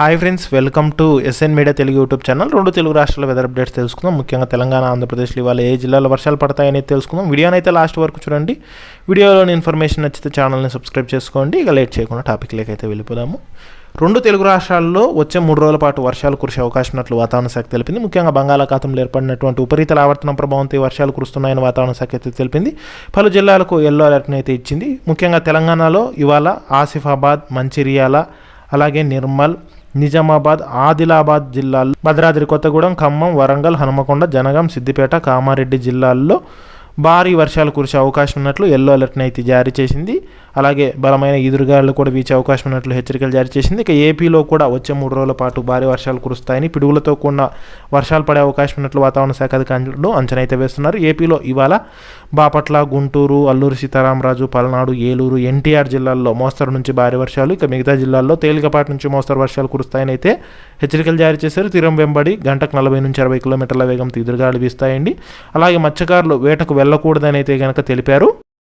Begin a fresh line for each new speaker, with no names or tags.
Hi friends welcome to SN media Telugu YouTube channel రెండు తెలుగు రాష్ట్రాల weather updates తెలుసుకుందాం. ముఖ్యంగా తెలంగాణ ఆంధ్రప్రదేశ్లో ఇవాళ ఏ జిల్లాలో వర్షాలు పడతాయని తెలుసుకుందాం. వీడియోని అయితే లాస్ట్ వరకు చూడండి. వీడియోలోని ఇన్ఫర్మేషన్ నచ్చితే ఛానల్ని సబ్స్క్రైబ్ చేసుకోండి. ఇక లేట్ చేయకుండా టాపిక్ అయితే వెళ్ళిపోదాము. రెండు తెలుగు రాష్ట్రాల్లో వచ్చే మూడు రోజుల పాటు వర్షాలు కురిసే అవకాశం ఉన్నట్లు వాతావరణ శాఖ తెలిపింది. ముఖ్యంగా బంగాళాఖాతంలో ఏర్పడినటువంటి ఉపరితల ఆవర్తనం ప్రభావంతో ఈ వర్షాలు కురుస్తున్నాయని వాతావరణ శాఖ అయితే తెలిపింది. పలు జిల్లాలకు ఎల్లో అలర్ట్ని అయితే ఇచ్చింది. ముఖ్యంగా తెలంగాణలో ఇవాళ ఆసిఫాబాద్ మంచిర్యాల అలాగే నిర్మల్ నిజామాబాద్ ఆదిలాబాద్ జిల్లాల్లో భద్రాద్రి కొత్తగూడెం ఖమ్మం వరంగల్ హనుమకొండ జనగాం సిద్దిపేట కామారెడ్డి జిల్లాల్లో భారీ వర్షాలు కురిసే అవకాశం ఉన్నట్లు ఎల్లో అలర్ట్ని అయితే జారీ చేసింది. అలాగే బలమైన ఈదురుగాలు కూడా వీచే అవకాశం ఉన్నట్లు హెచ్చరికలు జారీ చేసింది. ఇక ఏపీలో కూడా వచ్చే మూడు రోజుల పాటు భారీ వర్షాలు కురుస్తాయని పిడుగులతో కూడిన వర్షాలు పడే అవకాశం ఉన్నట్లు వాతావరణ శాఖ అధికారులు అంచనా అయితే వేస్తున్నారు. ఏపీలో ఇవాళ బాపట్ల గుంటూరు అల్లూరు సీతారామరాజు పల్నాడు ఏలూరు ఎన్టీఆర్ జిల్లాల్లో మోస్తరు నుంచి భారీ వర్షాలు ఇక మిగతా జిల్లాల్లో తేలికపాటి నుంచి మోస్తరు వర్షాలు కురుస్తాయని అయితే హెచ్చరికలు జారీ చేశారు. తీరం వెంబడి గంటకు నలభై నుంచి అరవై కిలోమీటర్ల వేగంతో ఎదురుగాలు వీస్తాయండి. అలాగే మత్స్యకారులు వేటకు వెళ్ళకూడదని అయితే కనుక తెలిపారు.